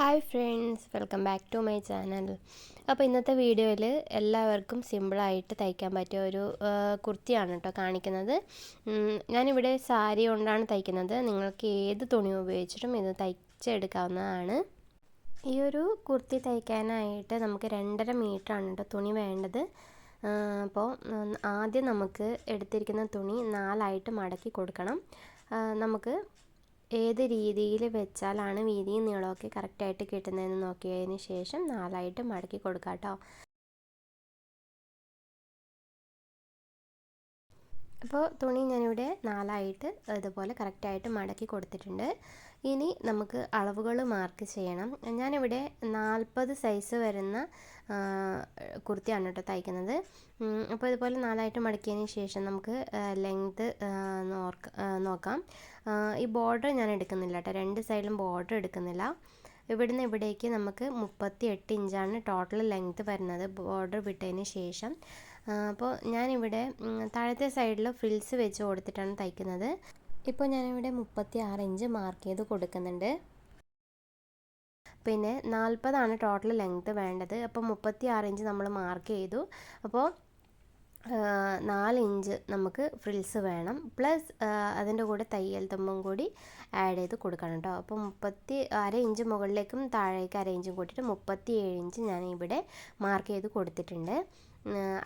Hi friends welcome back to my channel. അപ്പോൾ ഇന്നത്തെ വീഡിയോയിൽ എല്ലാവർക്കും സിമ്പിളായിട്ട് തയ്ക്കാൻ പറ്റിയ ഒരു കുർത്തിയാണ് കേട്ടോ കാണിക്കുന്നത്. ഞാനിവിടെ സാരി കൊണ്ടാണ് തയ്ക്കുന്നത്. നിങ്ങൾക്ക് ഏത് തുണി ഉപയോഗിച്ചിട്ടും ഇത് തയ്ച്ചെടുക്കാവുന്നതാണ്. ഈ ഒരു കുർത്തി തയ്ക്കാനായിട്ട് നമുക്ക് രണ്ടര മീറ്ററാണ് കേട്ടോ തുണി വേണ്ടത്. അപ്പോൾ ആദ്യം നമുക്ക് എടുത്തിരിക്കുന്ന തുണി നാലായിട്ട് മടക്കി കൊടുക്കണം. നമുക്ക് ഏത് രീതിയിൽ വെച്ചാലാണ് വീതിയും നീളമൊക്കെ കറക്റ്റായിട്ട് കിട്ടുന്നതെന്ന് നോക്കിയതിന് ശേഷം നാലായിട്ട് മടക്കി കൊടുക്കാം കേട്ടോ. അപ്പോൾ തുണി ഞാനിവിടെ നാലായിട്ട് ഇതുപോലെ കറക്റ്റായിട്ട് മടക്കി കൊടുത്തിട്ടുണ്ട്. ഇനി നമുക്ക് അളവുകൾ മാർക്ക് ചെയ്യണം. ഞാനിവിടെ നാൽപ്പത് സൈസ് വരുന്ന കുർത്തിയാണ് കേട്ടോ തയ്ക്കുന്നത്. അപ്പോൾ ഇതുപോലെ നാലായിട്ട് മടക്കിയതിന് ശേഷം നമുക്ക് ലെങ്ത് നോക്കാം. ഈ ബോർഡർ ഞാൻ എടുക്കുന്നില്ല കേട്ടോ. രണ്ട് സൈഡിലും ബോർഡർ എടുക്കുന്നില്ല. ഇവിടുന്ന് ഇവിടേക്ക് നമുക്ക് മുപ്പത്തി എട്ട് ഇഞ്ചാണ് ടോട്ടൽ ലെങ്ത് വരുന്നത് ബോർഡർ വിട്ടതിന് ശേഷം. അപ്പോൾ ഞാനിവിടെ താഴത്തെ സൈഡിൽ ഫിൽസ് വെച്ച് കൊടുത്തിട്ടാണ് തയ്ക്കുന്നത്. ഇപ്പോൾ ഞാനിവിടെ മുപ്പത്തി ആറ് ഇഞ്ച് മാർക്ക് ചെയ്ത് കൊടുക്കുന്നുണ്ട്. പിന്നെ നാൽപ്പതാണ് ടോട്ടൽ ലെങ്ത് വേണ്ടത്. അപ്പോൾ മുപ്പത്തി ആറ് ഇഞ്ച് നമ്മൾ മാർക്ക് ചെയ്തു. അപ്പോൾ നാല് ഇഞ്ച് നമുക്ക് ഫ്രിൽസ് വേണം. പ്ലസ് അതിന്റെ കൂടെ തയ്യൽ തുമ്പും കൂടി ആഡ് ചെയ്ത് കൊടുക്കണം കേട്ടോ. അപ്പോൾ മുപ്പത്തി അര ഇഞ്ച് മുകളിലേക്കും താഴേക്ക് അര ഇഞ്ചും കൂട്ടിയിട്ട് മുപ്പത്തി ഏഴ് ഇഞ്ച് ഞാൻ ഇവിടെ മാർക്ക് ചെയ്ത് കൊടുത്തിട്ടുണ്ട്.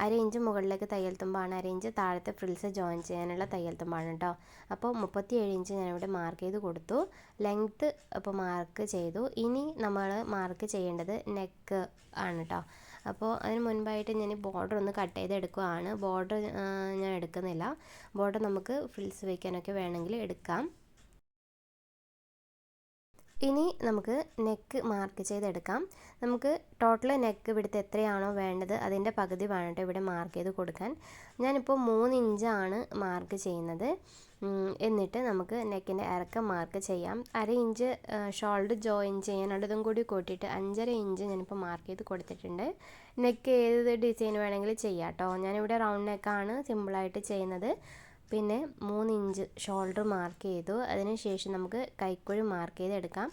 അര ഇഞ്ച് മുകളിലേക്ക് തയ്യൽ തുമ്പാണ്. അര ഇഞ്ച് താഴത്തെ ഫ്രിൽസ് ജോയിൻ ചെയ്യാനുള്ള തയ്യൽ തുമ്പാണ് കേട്ടോ. അപ്പോൾ മുപ്പത്തി ഏഴ് ഇഞ്ച് ഞാനിവിടെ മാർക്ക് ചെയ്ത് കൊടുത്തു. ലെങ്ത്ത് അപ്പോൾ മാർക്ക് ചെയ്തു. ഇനി നമ്മൾ മാർക്ക് ചെയ്യേണ്ടത് നെക്ക് ആണ് കേട്ടോ. അപ്പോൾ അതിന് മുൻപായിട്ട് ഞാൻ ബോർഡർ ഒന്ന് കട്ട് ചെയ്ത് എടുക്കുകയാണ് ബോർഡർ ഞാൻ എടുക്കുന്നില്ല. ബോർഡർ നമുക്ക് ഫ്രിൽസ് വയ്ക്കാനൊക്കെ വേണമെങ്കിൽ എടുക്കാം. ഇനി നമുക്ക് നെക്ക് മാർക്ക് ചെയ്തെടുക്കാം. നമുക്ക് ടോട്ടൽ നെക്ക് ഇവിടുത്തെ എത്രയാണോ വേണ്ടത് അതിന്റെ പകുതി വേണം ഇവിടെ മാർക്ക് ചെയ്ത് കൊടുക്കാൻ. ഞാനിപ്പോൾ മൂന്ന് ഇഞ്ചാണ് മാർക്ക് ചെയ്യുന്നത്. എന്നിട്ട് നമുക്ക് നെക്കിന്റെ ഇറക്കം മാർക്ക് ചെയ്യാം. അര ഇഞ്ച് ഷോൾഡർ ജോയിൻ ചെയ്യാനുള്ളതും കൂടി കൂട്ടിയിട്ട് അഞ്ചര ഇഞ്ച് ഞാനിപ്പോൾ മാർക്ക് ചെയ്ത് കൊടുത്തിട്ടുണ്ട്. നെക്ക് ഏത് ഡിസൈൻ വേണമെങ്കിലും ചെയ്യാം കേട്ടോ ഞാനിവിടെ റൗണ്ട് നെക്കാണ് സിമ്പിളായിട്ട് ചെയ്യുന്നത്. പിന്നെ മൂന്ന് ഇഞ്ച് ഷോൾഡർ മാർക്ക് ചെയ്തു. അതിനുശേഷം നമുക്ക് കൈക്കുഴി മാർക്ക് ചെയ്തെടുക്കാം.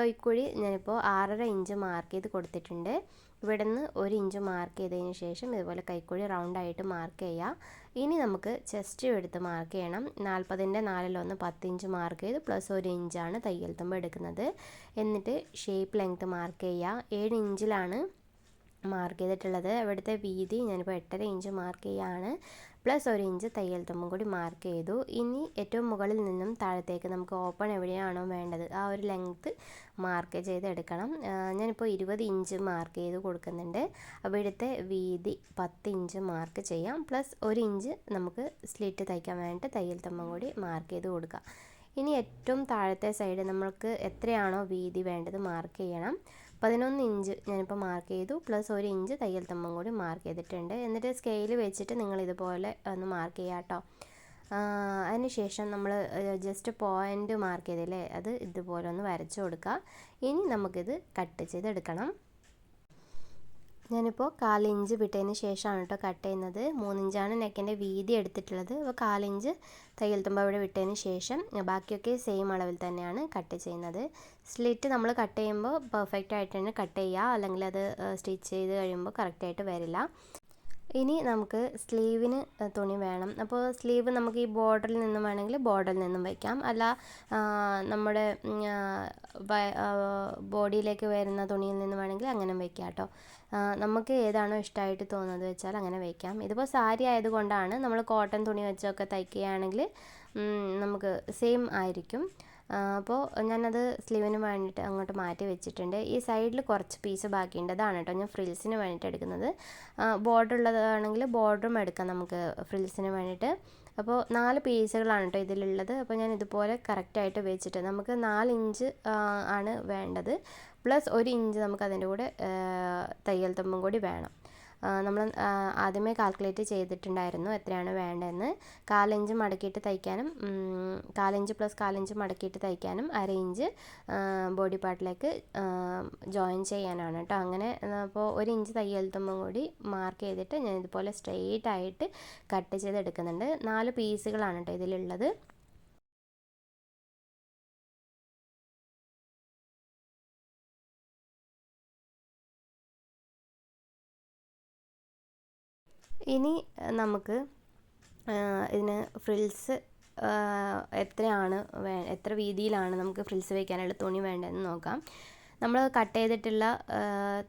കൈക്കുഴി ഞാനിപ്പോൾ ആറര ഇഞ്ച് മാർക്ക് ചെയ്ത് കൊടുത്തിട്ടുണ്ട്. ഇവിടെ നിന്ന് ഒരു ഇഞ്ച് മാർക്ക് ചെയ്തതിന് ശേഷം ഇതുപോലെ കൈക്കുഴി റൗണ്ടായിട്ട് മാർക്ക് ചെയ്യാം. ഇനി നമുക്ക് ചെസ്റ്റ് എടുത്ത് മാർക്ക് ചെയ്യണം. നാൽപ്പതിന്റെ നാലിലൊന്ന് പത്ത് ഇഞ്ച് മാർക്ക് ചെയ്ത് പ്ലസ് ഒരു ഇഞ്ചാണ് തയ്യൽ തുമ്പ് എടുക്കുന്നത്. എന്നിട്ട് ഷേപ്പ് ലെങ്ത്ത് മാർക്ക് ചെയ്യുക ഏഴ് ഇഞ്ചിലാണ് മാർക്ക് ചെയ്തിട്ടുള്ളത്. ഇവിടുത്തെ വീതി ഞാനിപ്പോൾ എട്ടര ഇഞ്ച് മാർക്ക് ചെയ്യുകയാണ് പ്ലസ് ഒരു ഇഞ്ച് തയ്യൽ തുമ്പും കൂടി മാർക്ക് ചെയ്തു. ഇനി ഏറ്റവും മുകളിൽ നിന്നും താഴത്തേക്ക് നമുക്ക് ഓപ്പൺ എവിടെയാണോ വേണ്ടത് ആ ഒരു ലെങ്ത്ത് മാർക്ക് ചെയ്തെടുക്കണം. ഞാനിപ്പോൾ ഇരുപത് ഇഞ്ച് മാർക്ക് ചെയ്ത് കൊടുക്കുന്നുണ്ട്. അവിടുത്തെ വീതി പത്ത് ഇഞ്ച് മാർക്ക് ചെയ്യാം. പ്ലസ് ഒരു ഇഞ്ച് നമുക്ക് സ്ലിറ്റ് തയ്ക്കാൻ വേണ്ടിയിട്ട് തയ്യൽ തുമ്പും കൂടി മാർക്ക് ചെയ്ത് കൊടുക്കാം. ഇനി ഏറ്റവും താഴത്തെ സൈഡ് നമ്മൾക്ക് എത്രയാണോ വീതി വേണ്ടത് മാർക്ക് ചെയ്യണം. പതിനൊന്ന് ഇഞ്ച് ഞാനിപ്പോൾ മാർക്ക് ചെയ്തു. പ്ലസ് ഒരു ഇഞ്ച് തയ്യൽ തമ്പം കൂടി മാർക്ക് ചെയ്തിട്ടുണ്ട്. എന്നിട്ട് സ്കെയിൽ വെച്ചിട്ട് നിങ്ങൾ ഇതുപോലെ ഒന്ന് മാർക്ക് ചെയ്യാം കേട്ടോ അതിനുശേഷം നമ്മൾ ജസ്റ്റ് പോയിന്റ് മാർക്ക് ചെയ്തില്ലേ? അത് ഇതുപോലെ ഒന്ന് വരച്ചു കൊടുക്കുക ഇനി നമുക്കിത് കട്ട് ചെയ്തെടുക്കണം. ഞാനിപ്പോൾ കാലിഞ്ച് വിട്ടതിന് ശേഷമാണ് കേട്ടോ കട്ട് ചെയ്യുന്നത്. മൂന്നിഞ്ചാണ് നെക്കിന്റെ വീതി എടുത്തിട്ടുള്ളത്. അപ്പോൾ കാലിഞ്ച് തയ്യൽ തുമ്പ ഇവിടെ വിട്ടതിന് ശേഷം ബാക്കിയൊക്കെ സെയിം അളവിൽ തന്നെയാണ് കട്ട് ചെയ്യുന്നത്. സ്ലിറ്റ് നമ്മൾ കട്ട് ചെയ്യുമ്പോൾ പെർഫെക്റ്റ് ആയിട്ട് തന്നെ കട്ട് ചെയ്യുക അല്ലെങ്കിൽ അത് സ്റ്റിച്ച് ചെയ്ത് കഴിയുമ്പോൾ കറക്റ്റായിട്ട് വരില്ല. ഇനി നമുക്ക് സ്ലീവിന് തുണി വേണം. അപ്പോൾ സ്ലീവ് നമുക്ക് ഈ ബോർഡറിൽ നിന്നും വേണമെങ്കിൽ ബോർഡറിൽ നിന്നും വയ്ക്കാം അല്ല നമ്മുടെ ബോഡിയിലേക്ക് വരുന്ന തുണിയിൽ നിന്ന് വേണമെങ്കിൽ അങ്ങനെ വയ്ക്കാം കേട്ടോ. നമുക്ക് ഏതാണോ ഇഷ്ടമായിട്ട് തോന്നുന്നത് വെച്ചാൽ അങ്ങനെ വയ്ക്കാം ഇതിപ്പോൾ സാരി ആയതുകൊണ്ടാണ് നമ്മൾ കോട്ടൺ തുണി വെച്ചൊക്കെ തയ്ക്കുകയാണെങ്കിൽ നമുക്ക് സെയിം ആയിരിക്കും. അപ്പോൾ ഞാനത് സ്ലീവിന് വേണ്ടിയിട്ട് അങ്ങോട്ട് മാറ്റി വെച്ചിട്ടുണ്ട്. ഈ സൈഡിൽ കുറച്ച് പീസ് ബാക്കിയുണ്ട്. അതാണ് കേട്ടോ ഞാൻ ഫ്രിൽസിന് വേണ്ടിയിട്ട് എടുക്കുന്നത്. ബോർഡർ ഉള്ളതാണെങ്കിൽ ബോർഡറും എടുക്കാം നമുക്ക് ഫ്രിൽസിന് വേണ്ടിയിട്ട്. അപ്പോൾ നാല് പീസുകളാണ് കേട്ടോ ഇതിലുള്ളത്. അപ്പോൾ ഞാൻ ഇതുപോലെ കറക്റ്റായിട്ട് വെച്ചിട്ട് നമുക്ക് നാല് ഇഞ്ച് ആണ് വേണ്ടത്. പ്ലസ് ഒരു ഇഞ്ച് നമുക്ക് അതിന്റെ കൂടെ തയ്യൽ തുമ്പും കൂടി വേണം. നമ്മൾ ആദ്യമേ കാൽക്കുലേറ്റ് ചെയ്തിട്ടുണ്ടായിരുന്നു എത്രയാണ് വേണ്ടതെന്ന്. കാലഞ്ച് മടക്കിയിട്ട് തയ്ക്കാനും കാലഞ്ച് പ്ലസ് കാലഞ്ച് മടക്കിയിട്ട് തയ്ക്കാനും അര ഇഞ്ച് ബോഡി പാർട്ടിലേക്ക് ജോയിൻ ചെയ്യാനാണ് കേട്ടോ. അങ്ങനെ അപ്പോൾ ഒരു ഇഞ്ച് തയ്യൽ കൂടി മാർക്ക് ചെയ്തിട്ട് ഞാൻ ഇതുപോലെ സ്ട്രെയിറ്റ് ആയിട്ട് കട്ട് ചെയ്തെടുക്കുന്നുണ്ട്. നാല് പീസുകളാണ് കേട്ടോ ഇതിലുള്ളത്. ഇനി നമുക്ക് ഇതിന് ഫ്രിൽസ് എത്രയാണ് എത്ര വീതിയിലാണ് നമുക്ക് ഫ്രിൽസ് വയ്ക്കാനുള്ള തുണി വേണ്ടതെന്ന് നോക്കാം. നമ്മൾ കട്ട് ചെയ്തിട്ടുള്ള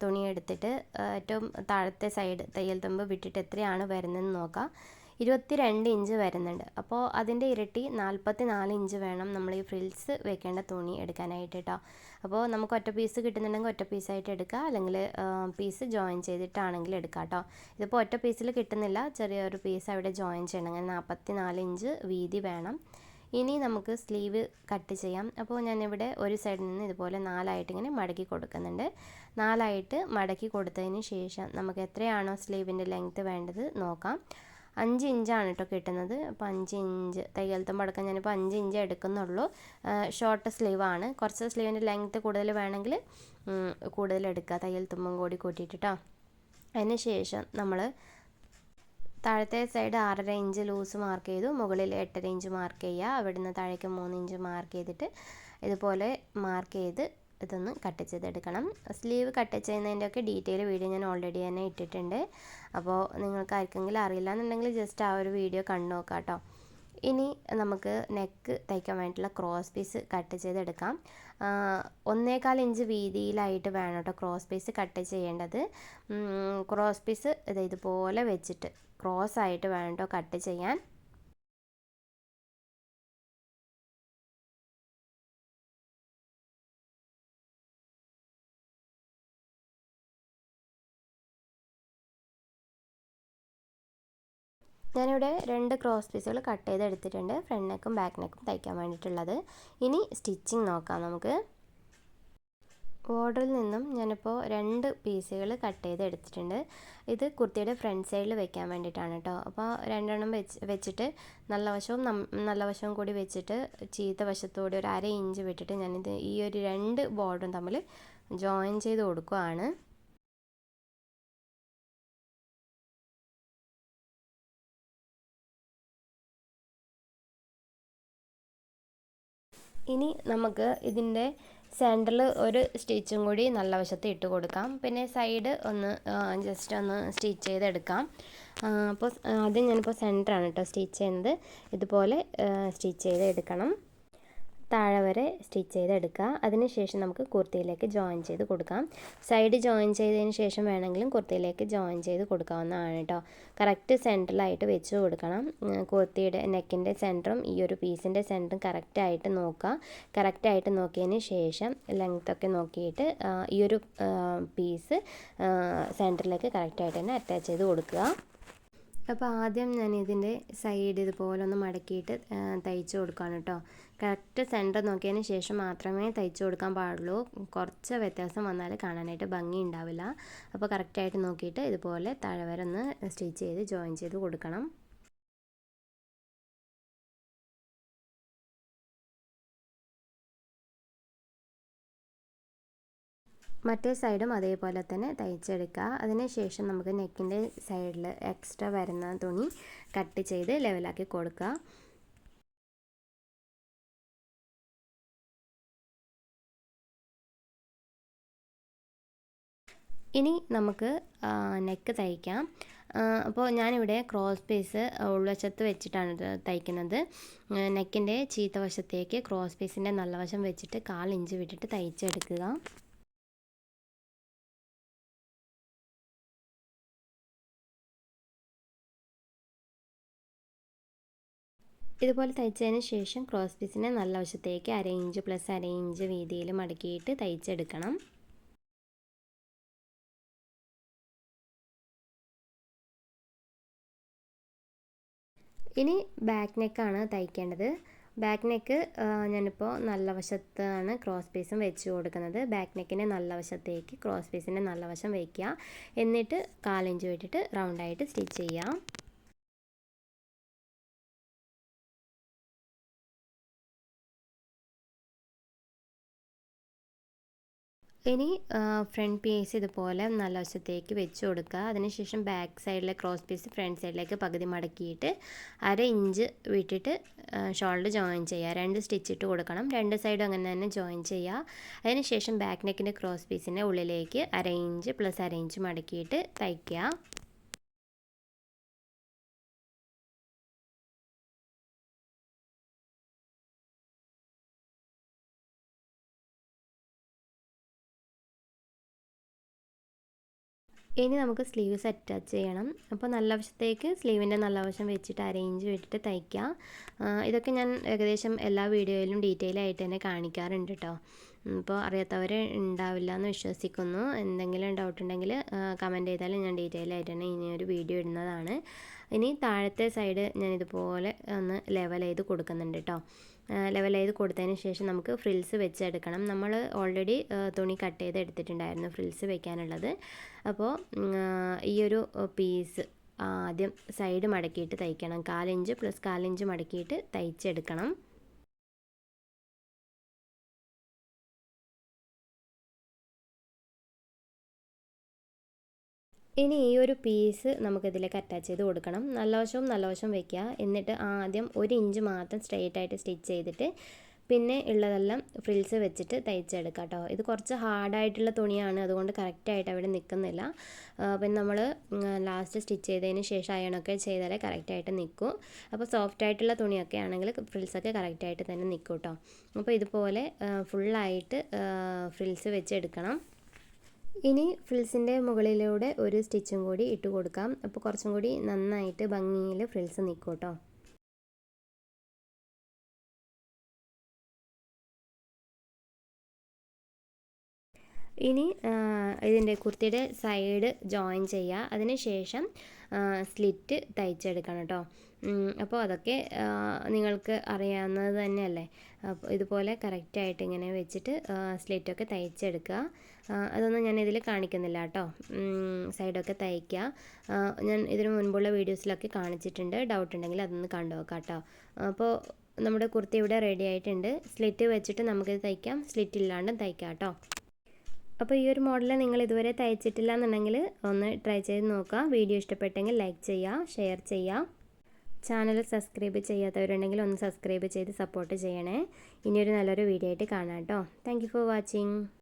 തുണി എടുത്തിട്ട് ഏറ്റവും താഴത്തെ സൈഡ് തയ്യൽ തുമ്പ് വിട്ടിട്ട് എത്രയാണ് വരുന്നതെന്ന് നോക്കാം. ഇരുപത്തി രണ്ട് ഇഞ്ച് വരുന്നുണ്ട്. അപ്പോൾ അതിന്റെ ഇരട്ടി നാൽപ്പത്തി നാല് ഇഞ്ച് വേണം നമ്മൾ ഈ ഫ്രിൽസ് വെക്കേണ്ട തുണി എടുക്കാനായിട്ട് കേട്ടോ അപ്പോൾ നമുക്ക് ഒറ്റ പീസ് കിട്ടുന്നുണ്ടെങ്കിൽ ഒറ്റ പീസായിട്ട് എടുക്കുക. അല്ലെങ്കിൽ പീസ് ജോയിൻ ചെയ്തിട്ടാണെങ്കിൽ എടുക്കാം കേട്ടോ ഇതിപ്പോൾ ഒറ്റ പീസിൽ കിട്ടുന്നില്ല. ചെറിയൊരു പീസ് അവിടെ ജോയിൻ ചെയ്യണം. അങ്ങനെ നാൽപ്പത്തി നാല് ഇഞ്ച് വീതി വേണം. ഇനി നമുക്ക് സ്ലീവ് കട്ട് ചെയ്യാം. അപ്പോൾ ഞാനിവിടെ ഒരു സൈഡിൽ നിന്ന് ഇതുപോലെ നാലായിട്ട് ഇങ്ങനെ മടക്കി കൊടുക്കുന്നുണ്ട്. നാലായിട്ട് മടക്കി കൊടുത്തതിന് ശേഷം നമുക്ക് എത്രയാണോ സ്ലീവിന്റെ ലെങ്ത്ത് വേണ്ടത് നോക്കാം. അഞ്ച് ഇഞ്ചാണ് കേട്ടോ കിട്ടുന്നത്. അപ്പോൾ അഞ്ച് ഇഞ്ച് തയ്യൽ പടക്കം ഞാനിപ്പോൾ അഞ്ച് ഇഞ്ച് എടുക്കുന്നുള്ളൂ. ഷോർട്ട് സ്ലീവാണ് കുറച്ച് സ്ലീവിന്റെ ലെങ്ത്ത് കൂടുതൽ വേണമെങ്കിൽ കൂടുതൽ എടുക്കുക തയ്യൽ തുമ്പും കൂടി കൂട്ടിയിട്ട് കേട്ടോ അതിന് ശേഷം നമ്മൾ താഴത്തെ സൈഡ് ആറര ഇഞ്ച് ലൂസ് മാർക്ക് ചെയ്തു. മുകളിൽ എട്ടര ഇഞ്ച് മാർക്ക് ചെയ്യുക. അവിടുന്ന് താഴേക്ക് മൂന്ന് ഇഞ്ച് മാർക്ക് ചെയ്തിട്ട് ഇതുപോലെ മാർക്ക് ചെയ്ത് ഇതൊന്ന് കട്ട് ചെയ്തെടുക്കണം. സ്ലീവ് കട്ട് ചെയ്യുന്നതിന്റെയൊക്കെ ഡീറ്റെയിൽ വീഡിയോ ഞാൻ ഓൾറെഡി തന്നെ ഇട്ടിട്ടുണ്ട്. അപ്പോൾ നിങ്ങൾക്ക് ആർക്കെങ്കിലും അറിയില്ല എന്നുണ്ടെങ്കിൽ ജസ്റ്റ് ആ ഒരു വീഡിയോ കണ്ടു നോക്കാം കേട്ടോ ഇനി നമുക്ക് നെക്ക് തയ്ക്കാൻ വേണ്ടിയിട്ടുള്ള ക്രോസ് പീസ് കട്ട് ചെയ്തെടുക്കാം. ഒന്നേകാൽ ഇഞ്ച് വീതിയിലായിട്ട് വേണം കേട്ടോ ക്രോസ് പീസ് കട്ട് ചെയ്യേണ്ടത്. ക്രോസ് പീസ് ഇത് ഇതുപോലെ വെച്ചിട്ട് ക്രോസ് ആയിട്ട് വേണം കേട്ടോ കട്ട് ചെയ്യാൻ. ഞാനിവിടെ രണ്ട് ക്രോസ് പീസുകൾ കട്ട് ചെയ്ത് എടുത്തിട്ടുണ്ട് ഫ്രണ്ട് നെക്കും ബാക്ക് നെക്കും തയ്ക്കാൻ വേണ്ടിയിട്ടുള്ളത്. ഇനി സ്റ്റിച്ചിങ് നോക്കാം നമുക്ക്. ബോർഡറിൽ നിന്നും ഞാനിപ്പോൾ രണ്ട് പീസുകൾ കട്ട് ചെയ്ത് എടുത്തിട്ടുണ്ട് ഇത് കുർത്തിയുടെ ഫ്രണ്ട് സൈഡിൽ വെക്കാൻ വേണ്ടിയിട്ടാണ് കേട്ടോ അപ്പോൾ രണ്ടെണ്ണം വെച്ച് വെച്ചിട്ട് നല്ല വശവും നല്ല വശവും കൂടി വെച്ചിട്ട് ചീത്ത വശത്തോടെ ഒരു അര ഇഞ്ച് വിട്ടിട്ട് ഞാനിത് ഈ ഒരു രണ്ട് ബോർഡും തമ്മിൽ ജോയിൻ ചെയ്ത് കൊടുക്കുകയാണ് ഇനി നമുക്ക് ഇതിന്റെ സെന്ററിൽ ഒരു സ്റ്റിച്ചും കൂടി നല്ല വശത്ത് ഇട്ട് കൊടുക്കാം. പിന്നെ സൈഡ് ഒന്ന് ജസ്റ്റ് ഒന്ന് സ്റ്റിച്ച് ചെയ്തെടുക്കാം. അപ്പോൾ ആദ്യം ഞാനിപ്പോൾ സെന്ററാണ് കേട്ടോ സ്റ്റിച്ച് ചെയ്യുന്നത്. ഇതുപോലെ സ്റ്റിച്ച് ചെയ്ത് എടുക്കണം താഴെ വരെ സ്റ്റിച്ച് ചെയ്തെടുക്കുക. അതിനുശേഷം നമുക്ക് കുർത്തിയിലേക്ക് ജോയിൻ ചെയ്ത് കൊടുക്കാം. സൈഡ് ജോയിൻ ചെയ്തതിന് ശേഷം വേണമെങ്കിലും കുർത്തിയിലേക്ക് ജോയിൻ ചെയ്ത് കൊടുക്കാവുന്നതാണ് കേട്ടോ. കറക്റ്റ് സെന്ററിലായിട്ട് വെച്ച് കൊടുക്കണം. കുർത്തിയുടെ നെക്കിന്റെ സെന്ററും ഈ ഒരു പീസിന്റെ സെന്ററും കറക്റ്റായിട്ട് നോക്കുക. കറക്റ്റായിട്ട് നോക്കിയതിന് ശേഷം ലെങ്ത്തൊക്കെ നോക്കിയിട്ട് ഈ ഒരു പീസ് സെന്ററിലേക്ക് കറക്റ്റായിട്ട് തന്നെ അറ്റാച്ച് ചെയ്ത് കൊടുക്കുക. അപ്പോൾ ആദ്യം ഞാൻ ഇതിന്റെ സൈഡ് ഇതുപോലെ ഒന്ന് മടക്കിയിട്ട് തയ്ച്ച് കൊടുക്കുകയാണ് കേട്ടോ. കറക്റ്റ് സെന്റർ നോക്കിയതിന് ശേഷം മാത്രമേ തയ്ച്ച് കൊടുക്കാൻ പാടുള്ളൂ. കുറച്ച് വ്യത്യാസം വന്നാൽ കാണാനായിട്ട് ഭംഗി ഉണ്ടാവില്ല. അപ്പോൾ കറക്റ്റായിട്ട് നോക്കിയിട്ട് ഇതുപോലെ താഴെ ഒന്ന് സ്റ്റിച്ച് ചെയ്ത് ജോയിൻ ചെയ്ത് കൊടുക്കണം. മറ്റേ സൈഡും അതേപോലെ തന്നെ തയ്ച്ചെടുക്കുക. അതിനുശേഷം നമുക്ക് നെക്കിന്റെ സൈഡിൽ എക്സ്ട്രാ വരുന്ന തുണി കട്ട് ചെയ്ത് ലെവലാക്കി കൊടുക്കുക. ഇനി നമുക്ക് നെക്ക് തയ്ക്കാം. അപ്പോൾ ഞാനിവിടെ ക്രോസ് പീസ് ഉൾവശത്ത് വെച്ചിട്ടാണ് തയ്ക്കുന്നത്. നെക്കിന്റെ ചീത്ത വശത്തേക്ക് ക്രോസ് പീസിന്റെ നല്ല വശം വെച്ചിട്ട് കാൽ ഇഞ്ച് വിട്ടിട്ട് തയ്ച്ചെടുക്കുക. ഇതുപോലെ തയ്ച്ചതിന് ശേഷം ക്രോസ് പീസിനെ നല്ല വശത്തേക്ക് അര ഇഞ്ച് പ്ലസ് അര ഇഞ്ച് വീതിയിൽ മടക്കിയിട്ട് തയ്ച്ചെടുക്കണം. ഇനി ബാക്ക് നെക്കാണ് തയ്ക്കേണ്ടത്. ബാക്ക് നെക്ക് ഞാനിപ്പോൾ നല്ല വശത്താണ് ക്രോസ് പീസും വെച്ച് കൊടുക്കുന്നത്. ബാക്ക് നെക്കിന്റെ നല്ല വശത്തേക്ക് ക്രോസ് പീസിന്റെ നല്ല വശം വയ്ക്കുക. എന്നിട്ട് കാലിഞ്ച് വിട്ടിട്ട് റൗണ്ടായിട്ട് സ്റ്റിച്ച് ചെയ്യാം. ഇനി ഫ്രണ്ട് പീസ് ഇതുപോലെ നല്ല വശത്തേക്ക് വെച്ച് കൊടുക്കുക. അതിനുശേഷം ബാക്ക് സൈഡിലെ ക്രോസ് പീസ് ഫ്രണ്ട് സൈഡിലേക്ക് പകുതി മടക്കിയിട്ട് അര ഇഞ്ച് വിട്ടിട്ട് ഷോൾഡർ ജോയിൻ ചെയ്യുക. രണ്ട് സ്റ്റിച്ച് ഇട്ട് കൊടുക്കണം. രണ്ട് സൈഡും അങ്ങനെ തന്നെ ജോയിൻ ചെയ്യുക. അതിനുശേഷം ബാക്ക് നെക്കിന്റെ ക്രോസ് പീസിന്റെ ഉള്ളിലേക്ക് അര ഇഞ്ച് പ്ലസ് അര ഇഞ്ച് മടക്കിയിട്ട് തയ്ക്കുക. ഇനി നമുക്ക് സ്ലീവ്സ് അറ്റാച്ച് ചെയ്യണം. അപ്പോൾ നല്ല വശത്തേക്ക് സ്ലീവിന്റെ നല്ല വശം വെച്ചിട്ട് അരേഞ്ച് വിട്ടിട്ട് തയ്ക്കാം. ഇതൊക്കെ ഞാൻ ഏകദേശം എല്ലാ വീഡിയോയിലും ഡീറ്റെയിൽ ആയിട്ട് തന്നെ കാണിക്കാറുണ്ട് കേട്ടോ ഇപ്പോൾ അറിയാത്തവർ ഉണ്ടാവില്ല എന്ന് വിശ്വസിക്കുന്നു. എന്തെങ്കിലും ഡൗട്ട് ഉണ്ടെങ്കിൽ കമന്റ് ചെയ്താലും ഞാൻ ഡീറ്റെയിൽ ആയിട്ട് തന്നെ ഇനി ഒരു വീഡിയോ ഇടുന്നതാണ്. ഇനി താഴത്തെ സൈഡ് ഞാൻ ഇതുപോലെ ഒന്ന് ലെവൽ ചെയ്ത് കൊടുക്കുന്നുണ്ട് കേട്ടോ ലെവൽ ചെയ്ത് കൊടുത്തതിന് ശേഷം നമുക്ക് ഫ്രിൽസ് വെച്ചെടുക്കണം. നമ്മൾ ഓൾറെഡി തുണി കട്ട് ചെയ്ത് എടുത്തിട്ടുണ്ടായിരുന്നു ഫ്രിൽസ് വെക്കാനുള്ളത്. അപ്പോൾ ഈ ഒരു പീസ് ആദ്യം സൈഡ് മടക്കിയിട്ട് തയ്ക്കണം. കാലിഞ്ച് പ്ലസ് കാലിഞ്ച് മടക്കിയിട്ട് തയ്ച്ചെടുക്കണം. ഇനി ഈ ഒരു പീസ് നമുക്കിതിലേക്ക് അറ്റാച്ച് ചെയ്ത് കൊടുക്കണം. നല്ല വശവും നല്ല വശവും വെക്കുക. എന്നിട്ട് ആദ്യം ഒരു ഇഞ്ച് മാത്രം സ്ട്രെയിറ്റ് ആയിട്ട് സ്റ്റിച്ച് ചെയ്തിട്ട് പിന്നെ ഉള്ളതെല്ലാം ഫ്രിൽസ് വെച്ചിട്ട് തയ്ച്ചെടുക്കാം കേട്ടോ ഇത് കുറച്ച് ഹാർഡായിട്ടുള്ള തുണിയാണ്. അതുകൊണ്ട് കറക്റ്റായിട്ട് അവിടെ നിൽക്കുന്നില്ല. പിന്നെ നമ്മൾ ലാസ്റ്റ് സ്റ്റിച്ച് ചെയ്തതിന് ശേഷം അയണൊക്കെ ചെയ്താലേ കറക്റ്റായിട്ട് നിൽക്കും. അപ്പോൾ സോഫ്റ്റ് ആയിട്ടുള്ള തുണിയൊക്കെ ആണെങ്കിൽ ഫ്രിൽസൊക്കെ കറക്റ്റായിട്ട് തന്നെ നിൽക്കും കേട്ടോ അപ്പോൾ ഇതുപോലെ ഫുള്ളായിട്ട് ഫ്രിൽസ് വെച്ചെടുക്കണം. ഇനി ഫ്രിൽസിന്റെ മുകളിലൂടെ ഒരു സ്റ്റിച്ചും കൂടി ഇട്ട് കൊടുക്കാം. അപ്പോൾ കുറച്ചും കൂടി നന്നായിട്ട് ഭംഗിയിൽ ഫ്രിൽസ് നിൽക്കും കേട്ടോ. ഇനി ഇതിന്റെ കുർത്തിയുടെ സൈഡ് ജോയിൻ ചെയ്യുക. അതിന് ശേഷം സ്ലിറ്റ് തയ്ച്ചെടുക്കണം കേട്ടോ. അപ്പോൾ അതൊക്കെ നിങ്ങൾക്ക് അറിയാവുന്നത് തന്നെയല്ലേ? അപ്പോൾ ഇതുപോലെ കറക്റ്റായിട്ട് ഇങ്ങനെ വെച്ചിട്ട് സ്ലിറ്റൊക്കെ തയ്ച്ചെടുക്കുക. അതൊന്നും ഞാൻ ഇതിൽ കാണിക്കുന്നില്ല കേട്ടോ. സൈഡൊക്കെ തയ്ക്കുക ഞാൻ ഇതിന് മുൻപുള്ള വീഡിയോസിലൊക്കെ കാണിച്ചിട്ടുണ്ട്. ഡൗട്ട് ഉണ്ടെങ്കിൽ അതൊന്ന് കണ്ടു നോക്കാം കേട്ടോ. അപ്പോൾ നമ്മുടെ കുർത്തി ഇവിടെ റെഡി ആയിട്ടുണ്ട്. സ്ലിറ്റ് വെച്ചിട്ട് നമുക്കിത് തയ്ക്കാം. സ്ലിറ്റ് ഇല്ലാണ്ടും തയ്ക്കാം കേട്ടോ. അപ്പോൾ ഈ ഒരു മോഡൽ നിങ്ങൾ ഇതുവരെ തയ്ച്ചിട്ടില്ല എന്നുണ്ടെങ്കിൽ ഒന്ന് ട്രൈ ചെയ്ത് നോക്കാം വീഡിയോ ഇഷ്ടപ്പെട്ടെങ്കിൽ ലൈക്ക് ചെയ്യുക ഷെയർ ചെയ്യുക ചാനൽ സബ്സ്ക്രൈബ് ചെയ്യാത്തവരുണ്ടെങ്കിൽ ഒന്ന് സബ്സ്ക്രൈബ് ചെയ്ത് സപ്പോർട്ട് ചെയ്യണേ. ഇനിയൊരു നല്ലൊരു വീഡിയോ ആയിട്ട് കാണാം കേട്ടോ. Thank for watching